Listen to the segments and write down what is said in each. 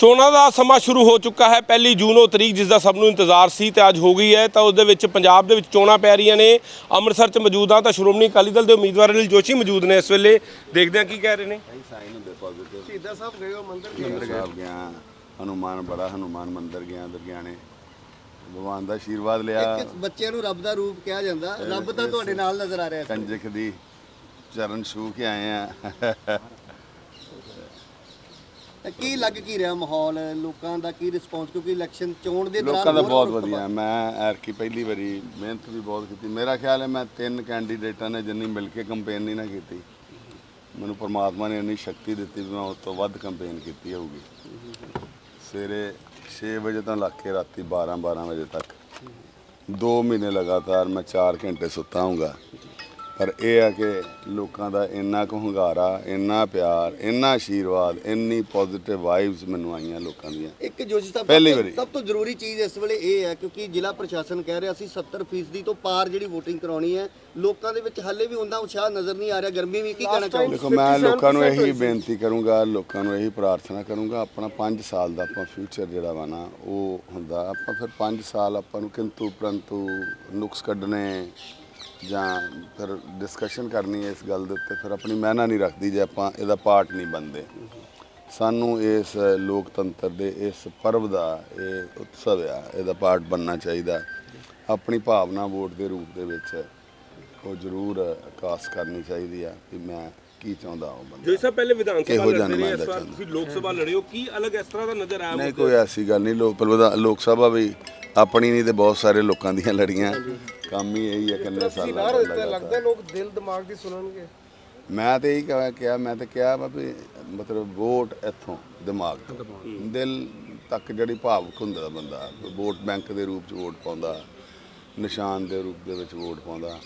ਚੋਣਾਂ ਦਾ ਸਮਾਂ ਸ਼ੁਰੂ ਹੋ ਚੁੱਕਾ ਹੈ। ਪਹਿਲੀ ਜੂਨ ਉਹ ਤਰੀਕ ਜਿਸ ਦਾ ਸਭ ਨੂੰ ਇੰਤਜ਼ਾਰ ਸੀ ਤੇ ਅੱਜ ਹੋ ਗਈ ਹੈ। ਤਾਂ ਉਸ ਦੇ ਵਿੱਚ ਪੰਜਾਬ ਦੇ ਵਿੱਚ ਚੋਣਾਂ ਪੈ ਰਹੀਆਂ ਨੇ। ਅੰਮ੍ਰਿਤਸਰ 'ਚ ਮੌਜੂਦ ਹਾਂ ਤਾਂ ਸ਼੍ਰੋਮਣੀ ਅਕਾਲੀ ਦਲ ਦੇ ਉਮੀਦਵਾਰ ਅਨਿਲ ਜੋਸ਼ੀ ਮੌਜੂਦ ਨੇ ਇਸ ਵੇਲੇ। ਦੇਖਦੇ ਹਾਂ ਕੀ ਕਹਿ ਰਹੇ ਨੇ। ਸਾਈਨ ਹੁੰਦੇ ਪੋਜ਼ਿਟਿਵ ਸ਼ਹੀਦਾਂ ਸਾਹਿਬ ਗਏ ਹੋ ਮੰਦਿਰ ਮੰਦਰ ਸਾਹਿਬ ਗਿਆ। ਹਨੂਮਾਨ ਬੜਾ ਹਨੂਮਾਨ ਮੰਦਰ ਗਿਆ ਦਰਗਿਆਣੇ ਭਗਵਾਨ ਦਾ ਆਸ਼ੀਰਵਾਦ ਲਿਆ। ਇੱਕ ਬੱਚਿਆਂ ਨੂੰ ਰੱਬ ਦਾ ਰੂਪ ਕਿਹਾ ਜਾਂਦਾ। ਰੱਬ ਤਾਂ ਤੁਹਾਡੇ ਨਾਲ ਨਜ਼ਰ ਆ ਰਿਹਾ ਕੰਜਕ ਦੀ ਚਰਨ ਛੂ ਕੇ ਆਏ ਆ। ਤਾਂ ਕੀ ਲੱਗ ਕੀ ਰਿਹਾ ਮਾਹੌਲ ਲੋਕਾਂ ਦਾ ਕੀ ਰਿਸਪੌਂਸ ਕਿਉਂਕਿ ਇਲੈਕਸ਼ਨ ਚੋਣ ਦੇ ਦੌਰਾਨ ਲੋਕਾਂ ਦਾ ਬਹੁਤ ਵਧੀਆ। ਮੈਂ ਐਰਕੀ ਪਹਿਲੀ ਵਾਰੀ ਮਿਹਨਤ ਵੀ ਬਹੁਤ ਕੀਤੀ। ਮੇਰਾ ਖਿਆਲ ਹੈ ਮੈਂ ਤਿੰਨ ਕੈਂਡੀਡੇਟਾਂ ਨੇ ਜਿੰਨੀ ਮਿਲ ਕੇ ਕੰਪੇਨ ਨਹੀਂ ਨਾ ਕੀਤੀ। ਮੈਨੂੰ ਪਰਮਾਤਮਾ ਨੇ ਇੰਨੀ ਸ਼ਕਤੀ ਦਿੱਤੀ ਵੀ ਮੈਂ ਉਸ ਤੋਂ ਵੱਧ ਕੰਪੇਨ ਕੀਤੀ ਹੋਊਗੀ। ਸਵੇਰੇ 6 ਵਜੇ ਤੋਂ ਲੱਗ ਕੇ ਰਾਤੀ 12 12 ਵਜੇ ਤੱਕ। 2 ਮਹੀਨੇ ਲਗਾਤਾਰ ਮੈਂ 4 ਘੰਟੇ ਸੁੱਤਾ ਹੂੰਗਾ ਪਰ ਇਹ ਹੈ ਕਿ ਲੋਕਾਂ ਦਾ ਇੰਨਾ ਕੁ ਹੁੰਗਾਰਾ ਇੰਨਾ ਪਿਆਰ ਇੰਨਾ ਆਸ਼ੀਰਵਾਦ ਇੰਨੀ ਪੋਜ਼ਿਟਿਵ ਵਾਈਬਸ ਮੈਨੂੰ ਆਈਆਂ ਲੋਕਾਂ ਦੀਆਂ। ਇੱਕ ਜੋਸ਼ੀ ਸਾਹਿਬ ਪਹਿਲੀ ਸਭ ਤੋਂ- ਵਾਰੀ। ਸਭ ਤੋਂ ਜ਼ਰੂਰੀ ਚੀਜ਼ ਇਸ ਵੇਲੇ ਇਹ ਹੈ ਕਿਉਂਕਿ ਜ਼ਿਲ੍ਹਾ ਪ੍ਰਸ਼ਾਸਨ ਕਹਿ ਰਿਹਾ ਸੀ 70% ਤੋਂ ਪਾਰ ਜਿਹੜੀ VOTING ਕਰਾਉਣੀ ਹੈ ਲੋਕਾਂ ਦੇ ਵਿੱਚ ਹਾਲੇ ਵੀ ਉਹਦਾ ਉਤਸ਼ਾਹ ਨਜ਼ਰ ਨਹੀਂ ਆ ਰਿਹਾ। ਗਰਮੀ ਵੀ ਕੀ ਕਹਿਣਾ ਚਾਹੋਗੇ ਦੇਖੋ ਮੈਂ ਲੋਕਾਂ ਨੂੰ ਇਹੀ ਬੇਨਤੀ ਕਰੂੰਗਾ ਲੋਕਾਂ ਨੂੰ ਇਹੀ ਪ੍ਰਾਰਥਨਾ ਕਰੂੰਗਾ ਆਪਣਾ 5 ਸਾਲ ਦਾ ਆਪਾਂ ਫਿਊਚਰ ਜਿਹੜਾ ਵਾ ਨਾ ਉਹ ਹੁੰਦਾ। ਆਪਾਂ ਫਿਰ 5 ਸਾਲ ਆਪਾਂ ਨੂੰ ਕਿੰਤੂ ਪਰੰਤੂ ਨੁਕਸ ਕੱਢਣੇ ਜਾਂ ਫਿਰ ਡਿਸਕਸ਼ਨ ਕਰਨੀ ਹੈ ਇਸ ਗੱਲ ਦੇ ਉੱਤੇ ਫਿਰ ਆਪਣੀ ਮਿਹਨਤ ਨਹੀਂ ਰੱਖਦੀ ਜੇ ਆਪਾਂ ਇਹਦਾ ਪਾਰਟ ਨਹੀਂ ਬਣਦੇ। ਸਾਨੂੰ ਇਸ ਲੋਕਤੰਤਰ ਦੇ ਇਸ ਪਰਵ ਦਾ ਇਹ ਉਤਸਵ ਆ ਇਹਦਾ ਪਾਰਟ ਬਣਨਾ ਚਾਹੀਦਾ। ਆਪਣੀ ਭਾਵਨਾ ਵੋਟ ਦੇ ਰੂਪ ਦੇ ਵਿੱਚ ਉਹ ਜ਼ਰੂਰ ਆਕਾਸ਼ ਕਰਨੀ ਚਾਹੀਦੀ ਆ ਕਿ ਮੈਂ ਕੀ ਚਾਹੁੰਦਾ ਹਾਂ ਬੰਦਾ। ਜੋਸ਼ੀ ਸਾਹਿਬ ਪਹਿਲੇ ਵਿਧਾਨ ਸਭਾ ਲੜਦੇ ਰਹੇ ਇਸ ਵਾਰ? ਤੁਸੀਂ ਲੋਕ ਸਭਾ ਲੜੇ ਹੋ ਕੀ ਅਲੱਗ ਇਸ ਤਰ੍ਹਾਂ ਦਾ ਨਜ਼ਰ ਆਇਆ ਨਹੀਂ ਕੋਈ ਐਸੀ ਗੱਲ ਨਹੀਂ ਲੋਕ ਲੋਕ ਸਭਾ ਵੀ ਆਪਣੀ ਨਹੀਂ ਤੇ ਬਹੁਤ ਸਾਰੇ ਲੋਕਾਂ ਦੀਆਂ ਲੜੀਆਂ। ਕੰਮ ਹੀ ਇਹੀ ਹੈ ਕਿੰਨੇ ਸਾਲਾਂ ਤੋਂ ਲਗਾਤਾਰ ਲੋਕ ਦਿਲ ਦਿਮਾਗ ਦੀ ਸੁਣਨਗੇ। ਮੈਂ ਤੇ ਇਹੀ ਕਿਹਾ ਕਿਹਾ ਮੈਂ ਤੇ ਕਿਹਾ ਵਾ ਵੀ ਮਤਲਬ ਵੋਟ ਇੱਥੋਂ ਦਿਮਾਗ ਤੋਂ। ਦਿਲ ਤੱਕ ਜਿਹੜੀ ਭਾਵੁਕ ਹੁੰਦਾ ਬੰਦਾ ਵੋਟ ਬੈਂਕ ਦੇ ਰੂਪ ਚ ਵੋਟ ਪਾਉਂਦਾ ਨਿਸ਼ਾਨ ਦੇ ਰੂਪ ਦੇ ਵਿੱਚ ਵੋਟ ਪਾਉਂਦਾ।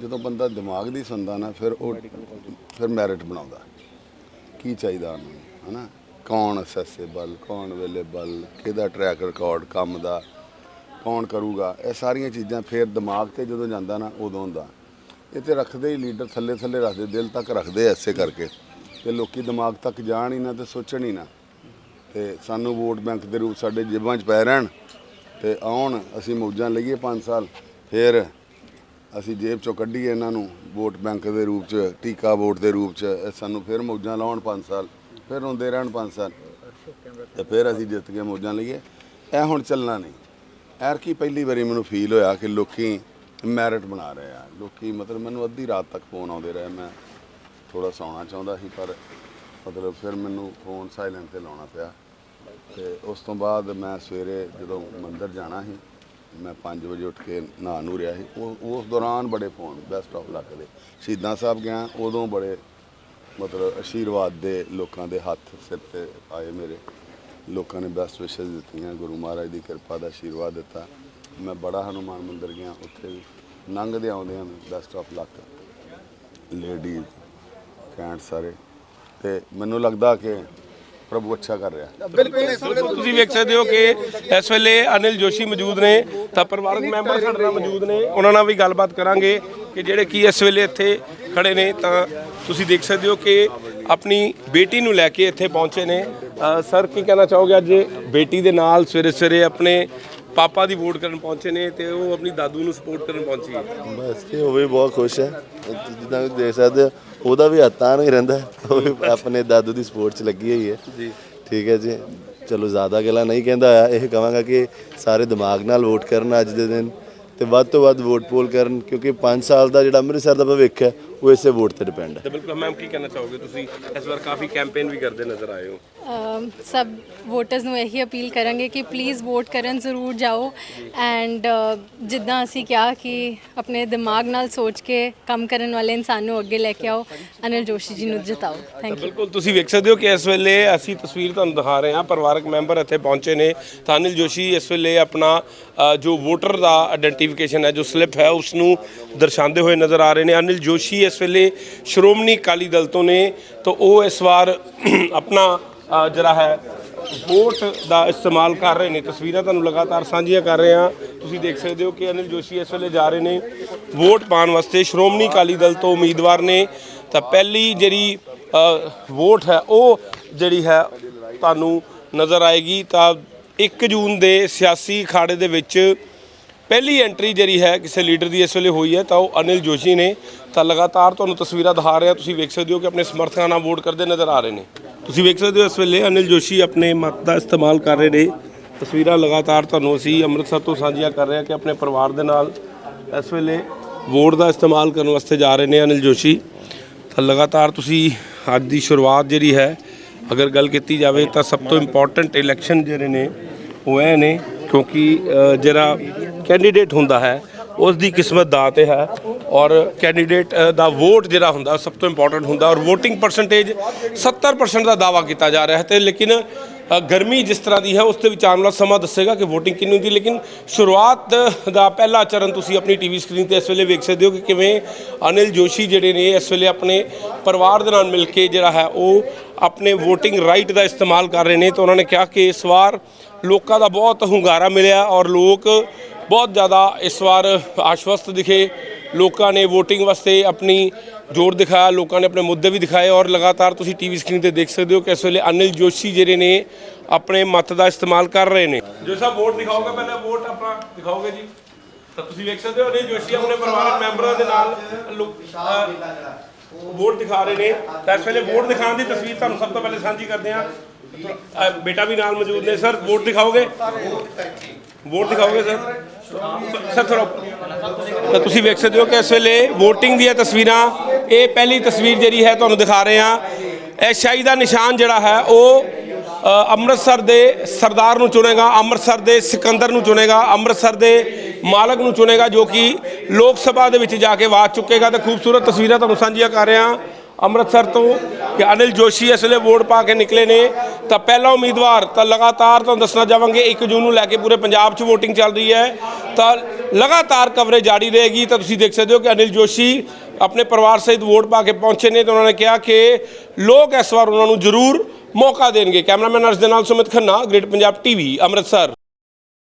ਜਦੋਂ ਬੰਦਾ ਦਿਮਾਗ ਦੀ ਸੁਣਦਾ ਨਾ ਫਿਰ ਉਹ ਫਿਰ ਮੈਰਿਟ ਬਣਾਉਂਦਾ। ਕੀ ਚਾਹੀਦਾ ਉਹਨੂੰ ਹਨਾ? ਕੌਣ ਅਸੈਸੇਬਲ ਕੌਣ ਅਵੇਲੇਬਲ ਕਿਹਦਾ ਟਰੈਕ ਰਿਕਾਰਡ ਕੰਮ ਦਾ? ਕੌਣ ਕਰੂਗਾ? ਇਹ ਸਾਰੀਆਂ ਚੀਜ਼ਾਂ ਫਿਰ ਦਿਮਾਗ ਤੇ ਜਦੋਂ ਜਾਂਦਾ ਨਾ, ਉਦੋਂ ਹੁੰਦਾ। ਇਹ ਤੇ ਰੱਖਦੇ ਹੀ ਲੀਡਰ ਥੱਲੇ ਥੱਲੇ ਰੱਖਦੇ, ਦਿਲ ਤੱਕ ਰੱਖਦੇ ਐ ਐਸੇ ਕਰਕੇ। ਕਿ ਲੋਕੀ ਦਿਮਾਗ ਤੱਕ ਜਾਣ ਹੀ ਨਾ ਤੇ ਸੋਚਣ ਹੀ ਨਾ। ਤੇ ਸਾਨੂੰ ਵੋਟ ਬੈਂਕ ਦੇ ਰੂਪ ਸਾਡੇ ਜੇਬਾਂ 'ਚ ਪੈ ਰਹਿਣ ਤੇ ਆਉਣ, ਅਸੀਂ ਮੌਜਾਂ ਲਈਏ 5 ਸਾਲ, ਫਿਰ ਅਸੀਂ ਜੇਬ ਚੋਂ ਕੱਢੀਏ ਇਹਨਾਂ ਨੂੰ ਵੋਟ ਬੈਂਕ ਦੇ ਰੂਪ 'ਚ, ਟੀਕਾ ਵੋਟ ਦੇ ਰੂਪ 'ਚ, ਇਹ ਸਾਨੂੰ ਫਿਰ ਮੌਜਾਂ ਲਾਉਣ 5 ਸਾਲ, ਫਿਰ ਹੁੰਦੇ ਰਹਿਣ 5 ਸਾਲ। ਤੇ ਫਿਰ ਅਸੀਂ ਜਿੱਤ ਕੇ ਮੌਜਾਂ ਲਈਏ। ਇਹ ਹੁਣ ਚੱਲਣਾ ਨਹੀਂ। ਐਰਕੀ ਪਹਿਲੀ ਵਾਰੀ ਮੈਨੂੰ ਫੀਲ ਹੋਇਆ ਕਿ ਲੋਕੀ ਮੈਰਿਟ ਬਣਾ ਰਹੇ ਆ। ਲੋਕੀ ਮਤਲਬ ਮੈਨੂੰ ਅੱਧੀ ਰਾਤ ਤੱਕ ਫੋਨ ਆਉਂਦੇ ਰਹੇ। ਮੈਂ ਥੋੜਾ ਸੌਣਾ ਚਾਹੁੰਦਾ ਸੀ, ਪਰ ਮਤਲਬ ਫਿਰ ਮੈਨੂੰ ਫੋਨ ਸਾਇਲੈਂਟ ਤੇ ਲਾਉਣਾ ਪਿਆ। ਤੇ ਉਸ ਤੋਂ ਬਾਅਦ ਮੈਂ ਸਵੇਰੇ ਜਦੋਂ ਮੰਦਿਰ ਜਾਣਾ ਸੀ, ਮੈਂ 5 ਵਜੇ ਉੱਠ ਕੇ ਨਹਾ ਨੂੰ ਰਿਹਾ ਸੀ। ਉਹ, ਉਸ ਦੌਰਾਨ ਬੜੇ ਫੋਨ ਬੈਸਟ ਆਫ ਲੱਕ ਦੇ। ਸ਼ਹੀਦਾਂ ਸਾਹਿਬ ਗਿਆ, ਉਦੋਂ ਬੜੇ ਮਤਲਬ ਆਸ਼ੀਰਵਾਦ ਦੇ ਲੋਕਾਂ ਦੇ ਹੱਥ ਸਿਰ ਤੇ ਆਏ ਮੇਰੇ। ਲੋਕਾਂ ਨੇ ਬੈਸਟ ਵਿਸ਼ੇਸ ਦਿੱਤੀਆਂ ਗੁਰੂ ਮਹਾਰਾਜ ਦੀ ਕਿਰਪਾ ਦਾ ਆਸ਼ੀਰਵਾਦ ਦਿੱਤਾ। ਮੈਂ ਬੜਾ ਹਨੂਮਾਨ ਮੰਦਿਰ ਗਿਆ ਉੱਥੇ ਵੀ ਲੰਘਦੇ ਆਉਂਦੇ ਹਨ ਬੈਸਟ ਆਫ ਲੱਕ ਲੇਡੀਜ਼ ਕੈਂਟ ਸਾਰੇ। ਤੇ ਮੈਨੂੰ ਲੱਗਦਾ ਕਿ ਪ੍ਰਭੂ ਅੱਛਾ ਕਰ ਰਿਹਾ। ਬਿਲਕੁਲ ਤੁਸੀਂ ਵੇਖ ਸਕਦੇ ਹੋ ਕਿ ਇਸ ਵੇਲੇ ਅਨਿਲ ਜੋਸ਼ੀ ਮੌਜੂਦ ਨੇ ਤਾਂ ਪਰਿਵਾਰਕ ਮੈਂਬਰ ਸਾਡੇ ਨਾਲ ਮੌਜੂਦ ਨੇ। ਉਹਨਾਂ ਨਾਲ ਵੀ ਗੱਲਬਾਤ ਕਰਾਂਗੇ ਕਿ ਜਿਹੜੇ ਕੀ ਇਸ ਵੇਲੇ ਇੱਥੇ ਖੜੇ ਨੇ। ਤਾਂ ਤੁਸੀਂ ਦੇਖ ਸਕਦੇ ਹੋ ਕਿ ਆਪਣੀ ਬੇਟੀ ਨੂੰ ਲੈ ਕੇ ਇੱਥੇ ਪਹੁੰਚੇ ਨੇ। ਸਰ ਕੀ ਕਹਿਣਾ ਚਾਹੋਗੇ? ਅੱਜ ਬੇਟੀ ਦੇ ਨਾਲ ਸਵੇਰੇ ਸਵੇਰੇ ਆਪਣੇ ਪਾਪਾ ਦੀ ਵੋਟ ਕਰਨ ਪਹੁੰਚੇ ਨੇ ਤੇ ਉਹ ਆਪਣੀ ਦਾਦੂ ਨੂੰ ਸਪੋਰਟ ਕਰਨ ਪਹੁੰਚੀ ਹੈ। ਬਸ ਜੀ ਉਹ ਵੀ ਬਹੁਤ ਖੁਸ਼ ਹੈ। ਜਿੱਦਾਂ ਵੀ ਦੇਖ ਸਕਦੇ ਹੋ ਉਹਦਾ ਵੀ ਹੱਥਾਂ ਨਹੀਂ ਰਹਿੰਦਾ। ਉਹ ਵੀ ਆਪਣੇ ਦਾਦੂ ਦੀ ਸਪੋਰਟ 'ਚ ਲੱਗੀ ਹੋਈ ਹੈ। ਜੀ। ਠੀਕ ਹੈ ਜੀ। ਚਲੋ ਜ਼ਿਆਦਾ ਗੱਲਾਂ ਨਹੀਂ ਕਹਿੰਦਾ ਹੋਇਆ। ਇਹ ਕਹਾਂਗਾ ਕਿ ਸਾਰੇ ਦਿਮਾਗ ਨਾਲ ਵੋਟ ਕਰਨ ਅੱਜ ਦੇ ਦਿਨ ਤੇ ਵੱਧ ਤੋਂ ਵੱਧ ਵੋਟ ਪੋਲ ਕਰਨ ਕਿਉਂਕਿ 5 ਸਾਲ ਦਾ ਜਿਹੜਾ ਅੰਮ੍ਰਿਤਸਰ ਦਾ ਭਵਿੱਖ ਹੈ ਉਹ ਇਸੇ ਵੋਟ ਤੇ ਡਿਪੈਂਡ ਹੈ। ਤੇ ਬਿਲਕੁਲ ਮੈਮ ਕੀ ਕਹਿਣਾ ਚਾਹੋਗੇ? ਤੁਸੀਂ ਇਸ ਵਾਰ ਕਾਫੀ ਕੈਂਪੇਨ ਵੀ ਕਰਦੇ ਨਜ਼ਰ ਆਏ ਹੋ। ਅਮ ਸਭ ਵੋਟਰਸ ਨੂੰ ਇਹੀ ਅਪੀਲ ਕਰਾਂਗੇ ਕਿ ਪਲੀਜ਼ ਵੋਟ ਕਰਨ ਜ਼ਰੂਰ ਜਾਓ ਐਂਡ ਜਿੱਦਾਂ ਅਸੀਂ ਕਿਹਾ ਕਿ ਆਪਣੇ ਦਿਮਾਗ ਨਾਲ ਸੋਚ ਕੇ ਕੰਮ ਕਰਨ ਵਾਲੇ ਇਨਸਾਨ ਨੂੰ ਅੱਗੇ ਲੈ ਕੇ ਆਓ ਅਨਿਲ ਜੋਸ਼ੀ ਜੀ ਨੂੰ ਜਿਤਾਓ। ਥੈਂਕ ਯੂ ਬਿਲਕੁਲ ਤੁਸੀਂ ਵੇਖ ਸਕਦੇ ਹੋ ਕਿ ਇਸ ਵੇਲੇ ਅਸੀਂ ਤਸਵੀਰ ਤੁਹਾਨੂੰ ਦਿਖਾ ਰਹੇ ਹਾਂ। ਪਰਿਵਾਰਕ ਮੈਂਬਰ ਇੱਥੇ ਪਹੁੰਚੇ ਨੇ। ਤਾਂ ਅਨਿਲ ਜੋਸ਼ੀ ਇਸ ਵੇਲੇ ਆਪਣਾ ਅ, ਜੋ ਵੋਟਰ ਦਾ ਆਇਡੈਂਟੀਫਿਕੇਸ਼ਨ ਹੈ ਜੋ ਸਲਿੱਪ ਹੈ ਉਸ ਨੂੰ ਦਰਸਾਉਂਦੇ ਹੋਏ ਨਜ਼ਰ ਆ ਰਹੇ ਨੇ। ਅਨਿਲ ਜੋਸ਼ੀ ਇਸ ਵੇਲੇ ਸ਼੍ਰੋਮਣੀ ਅਕਾਲੀ ਦਲ ਤੋਂ ਨੇ, ਤਾਂ ਉਹ ਇਸ ਵਾਰ ਆਪਣਾ ਜਿਹੜਾ ਹੈ, ਵੋਟ ਦਾ ਇਸਤੇਮਾਲ ਕਰ ਰਹੇ ਨੇ। ਤਸਵੀਰਾਂ ਤੁਹਾਨੂੰ ਲਗਾਤਾਰ ਸਾਂਝੀਆਂ ਕਰ ਰਹੇ ਹਾਂ। ਤੁਸੀਂ ਦੇਖ ਸਕਦੇ ਹੋ ਕਿ ਅਨਿਲ ਜੋਸ਼ੀ ਇਸ ਵੇਲੇ ਜਾ ਰਹੇ ਨੇ ਵੋਟ ਪਾਉਣ ਵਾਸਤੇ। ਸ਼੍ਰੋਮਣੀ ਅਕਾਲੀ ਦਲ ਤੋਂ ਉਮੀਦਵਾਰ ਨੇ। ਤਾਂ ਪਹਿਲੀ ਜਿਹੜੀ ਵੋਟ ਹੈ, ਉਹ ਜਿਹੜੀ ਹੈ, ਤੁਹਾਨੂੰ ਨਜ਼ਰ ਆਏਗੀ। ਤਾਂ 1 ਜੂਨ ਦੇ ਸਿਆਸੀ ਅਖਾੜੇ ਦੇ ਵਿੱਚ ਪਹਿਲੀ ਐਂਟਰੀ ਜਿਹੜੀ ਹੈ ਕਿਸੇ ਲੀਡਰ ਦੀ ਇਸ ਵੇਲੇ ਹੋਈ ਹੈ, ਤਾਂ ਉਹ ਅਨਿਲ ਜੋਸ਼ੀ ਨੇ। ਤਾਂ ਲਗਾਤਾਰ ਤੁਹਾਨੂੰ ਤਸਵੀਰਾਂ ਦਿਖਾ ਰਿਹਾ, ਤੁਸੀਂ ਵੇਖ ਸਕਦੇ ਹੋ ਕਿ ਆਪਣੇ ਸਮਰਥਕਾਂ ਨਾਲ ਵੋਟ ਕਰਦੇ ਨਜ਼ਰ ਆ ਰਹੇ ਨੇ। ਤੁਸੀਂ ਵੇਖ ਸਕਦੇ ਹੋ ਇਸ ਵੇਲੇ ਅਨਿਲ ਜੋਸ਼ੀ ਆਪਣੇ ਮਤ ਦਾ ਇਸਤੇਮਾਲ ਕਰ ਰਹੇ ਨੇ। ਤਸਵੀਰਾਂ ਲਗਾਤਾਰ ਤੁਹਾਨੂੰ ਅਸੀਂ ਅੰਮ੍ਰਿਤਸਰ ਤੋਂ ਸਾਂਝੀਆਂ ਕਰ ਰਹੇ ਹਾਂ ਕਿ ਆਪਣੇ ਪਰਿਵਾਰ ਦੇ ਨਾਲ ਇਸ ਵੇਲੇ ਵੋਟ ਦਾ ਇਸਤੇਮਾਲ ਕਰਨ ਵਾਸਤੇ ਜਾ ਰਹੇ ਨੇ ਅਨਿਲ ਜੋਸ਼ੀ। ਤਾਂ ਲਗਾਤਾਰ ਤੁਸੀਂ ਅੱਜ ਦੀ ਸ਼ੁਰੂਆਤ ਜਿਹੜੀ ਹੈ, ਅਗਰ ਗੱਲ ਕੀਤੀ ਜਾਵੇ ਤਾਂ ਸਭ ਤੋਂ ਇੰਪੋਰਟੈਂਟ ਇਲੈਕਸ਼ਨ ਜਿਹੜੇ ਨੇ, ਉਹ ਇਹ ਨੇ ਕਿਉਂਕਿ ਜਿਹੜਾ ਕੈਂਡੀਡੇਟ ਹੁੰਦਾ ਹੈ ਉਸ ਦੀ ਕਿਸਮਤ ਦਾ ਤੇ ਹੈ ਔਰ ਕੈਂਡੀਡੇਟ ਦਾ ਵੋਟ ਜਿਹੜਾ ਹੁੰਦਾ ਸਭ ਤੋਂ ਇੰਪੋਰਟੈਂਟ ਹੁੰਦਾ ਔਰ VOTING ਪਰਸੈਂਟੇਜ 70% ਦਾ ਦਾਵਾ ਕੀਤਾ ਜਾ ਰਿਹਾ ਹੈ ਤੇ ਲੇਕਿਨ ਗਰਮੀ ਜਿਸ ਤਰ੍ਹਾਂ ਦੀ ਹੈ ਉਸ ਦੇ ਵਿੱਚ ਆਉਣ ਵਾਲਾ ਸਮਾਂ ਦੱਸੇਗਾ ਕਿ VOTING ਕਿੰਨੀ ਹੁੰਦੀ ਲੇਕਿਨ ਸ਼ੁਰੂਆਤ ਦਾ ਪਹਿਲਾ ਚਰਨ ਤੁਸੀਂ ਆਪਣੀ ਟੀਵੀ ਸਕਰੀਨ ਤੇ ਇਸ ਵੇਲੇ ਵੇਖ ਸਕਦੇ ਹੋ ਕਿ ਕਿਵੇਂ ਅਨਿਲ ਜੋਸ਼ੀ ਜਿਹੜੇ ਨੇ ਇਸ ਵੇਲੇ ਆਪਣੇ ਪਰਿਵਾਰ ਦੇ ਨਾਲ ਮਿਲ ਕੇ ਜਿਹੜਾ ਹੈ ਉਹ ਆਪਣੇ VOTING ਰਾਈਟ ਦਾ ਇਸਤੇਮਾਲ ਕਰ ਰਹੇ ਨੇ ਤਾਂ ਉਹਨਾਂ ਨੇ ਕਿਹਾ ਕਿ ਇਸ ਵਾਰ ਲੋਕਾਂ ਦਾ ਬਹੁਤ ਹੁੰਗਾਰਾ ਮਿਲਿਆ ਔਰ ਲੋਕ ਬਹੁਤ ਜ਼ਿਆਦਾ ਇਸ ਵਾਰ ਆਸ਼ਵਸਤ ਦਿਖੇ। ਲੋਕਾਂ ਨੇ VOTING ਵਾਸਤੇ ਆਪਣੀ ਜੋਰ ਦਿਖਾਇਆ ਲੋਕਾਂ ਨੇ ਆਪਣੇ ਮੁੱਦੇ ਵੀ ਦਿਖਾਏ ਔਰ ਲਗਾਤਾਰ ਤੁਸੀਂ ਟੀਵੀ ਸਕਰੀਨ ਤੇ ਦੇਖ ਸਕਦੇ ਹੋ ਕਿ ਇਸ ਵੇਲੇ ਅਨਿਲ ਜੋਸ਼ੀ ਜਿਹੜੇ ਨੇ ਆਪਣੇ ਮਤ ਦਾ ਇਸਤੇਮਾਲ ਕਰ ਰਹੇ ਨੇ। ਜੋ ਸਾਹਿਬ ਵੋਟ ਦਿਖਾਓਗੇ ਪਹਿਲਾਂ ਵੋਟ ਆਪਣਾ ਦਿਖਾਓਗੇ ਜੀ। ਤਾਂ ਤੁਸੀਂ ਵੇਖ ਸਕਦੇ ਹੋ ਅਨਿਲ ਜੋਸ਼ੀ ਆਪਣੇ ਪਰਿਵਾਰਕ ਮੈਂਬਰਾਂ ਦੇ ਨਾਲ ਵੋਟ ਦਿਖਾ ਰਹੇ ਨੇ। ਤਾਂ ਇਸ ਵੇਲੇ ਵੋਟ ਦਿਖਾਉਣ ਦੀ ਤਸਵੀਰ ਤੁਹਾਨੂੰ ਸਭ ਤੋਂ ਪਹਿਲੇ ਸਾਂਝੀ ਕਰਦੇ ਹਾਂ। ਬੇਟਾ ਵੀ ਨਾਲ ਮੌਜੂਦ ਨੇ ਸਰ ਵੋਟ ਦਿਖਾਓਗੇ? ਵੋਟ ਦਿਖਾਓਗੇ ਸਰ? ਸਰ ਥੋੜਾ ਤਾਂ ਤੁਸੀਂ ਵੇਖ ਸਕਦੇ ਹੋ ਕਿ ਇਸ ਵੇਲੇ VOTING ਦੀਆਂ ਤਸਵੀਰਾਂ, ਇਹ ਪਹਿਲੀ ਤਸਵੀਰ ਜਿਹੜੀ ਹੈ ਤੁਹਾਨੂੰ ਦਿਖਾ ਰਹੇ ਹਾਂ। ਇਹ ਸ਼ਾਹੀ ਦਾ ਨਿਸ਼ਾਨ ਜਿਹੜਾ ਹੈ, ਉਹ ਅੰਮ੍ਰਿਤਸਰ ਦੇ ਸਰਦਾਰ ਨੂੰ ਚੁਣੇਗਾ, ਅੰਮ੍ਰਿਤਸਰ ਦੇ ਸਿਕੰਦਰ ਨੂੰ ਚੁਣੇਗਾ, ਅੰਮ੍ਰਿਤਸਰ ਦੇ ਮਾਲਕ ਨੂੰ ਚੁਣੇਗਾ, ਜੋ ਕਿ ਲੋਕ ਸਭਾ ਦੇ ਵਿੱਚ ਜਾ ਕੇ ਆਵਾਜ਼ ਚੁੱਕੇਗਾ। ਤੇ ਖੂਬਸੂਰਤ ਤਸਵੀਰਾਂ ਤੁਹਾਨੂੰ ਸਾਂਝੀਆਂ ਕਰ ਰਿਹਾ ਅੰਮ੍ਰਿਤਸਰ ਤੋਂ ਕਿ ਅਨਿਲ ਜੋਸ਼ੀ ਇਸ ਵੇਲੇ ਵੋਟ ਪਾ ਕੇ ਨਿਕਲੇ ਨੇ। ਤਾਂ ਪਹਿਲਾ ਉਮੀਦਵਾਰ, ਤਾਂ ਲਗਾਤਾਰ ਤੁਹਾਨੂੰ ਦੱਸਣਾ ਚਾਹਾਂਗੇ 1 ਜੂਨ ਨੂੰ ਲੈ ਕੇ ਪੂਰੇ ਪੰਜਾਬ 'ਚ VOTING ਚੱਲ ਰਹੀ ਹੈ। ਤਾਂ ਲਗਾਤਾਰ ਕਵਰੇਜ ਜਾਰੀ ਰਹੇਗੀ, ਤਾਂ ਤੁਸੀਂ ਦੇਖ ਸਕਦੇ ਹੋ ਕਿ ਅਨਿਲ ਜੋਸ਼ੀ ਆਪਣੇ ਪਰਿਵਾਰ ਸਹਿਤ ਵੋਟ ਪਾ ਕੇ ਪਹੁੰਚੇ ਨੇ ਤਾਂ ਉਹਨਾਂ ਨੇ ਕਿਹਾ ਕਿ ਲੋਕ ਇਸ ਵਾਰ ਉਹਨਾਂ ਨੂੰ ਜ਼ਰੂਰ ਮੌਕਾ ਦੇਣਗੇ। ਕੈਮਰਾਮੈਨ ਅਰਸ਼ ਦੇ ਨਾਲ ਸੁਮਿਤ ਖੰਨਾ ਗ੍ਰੇਟ ਪੰਜਾਬ ਟੀਵੀ ਅੰਮ੍ਰਿਤਸਰ।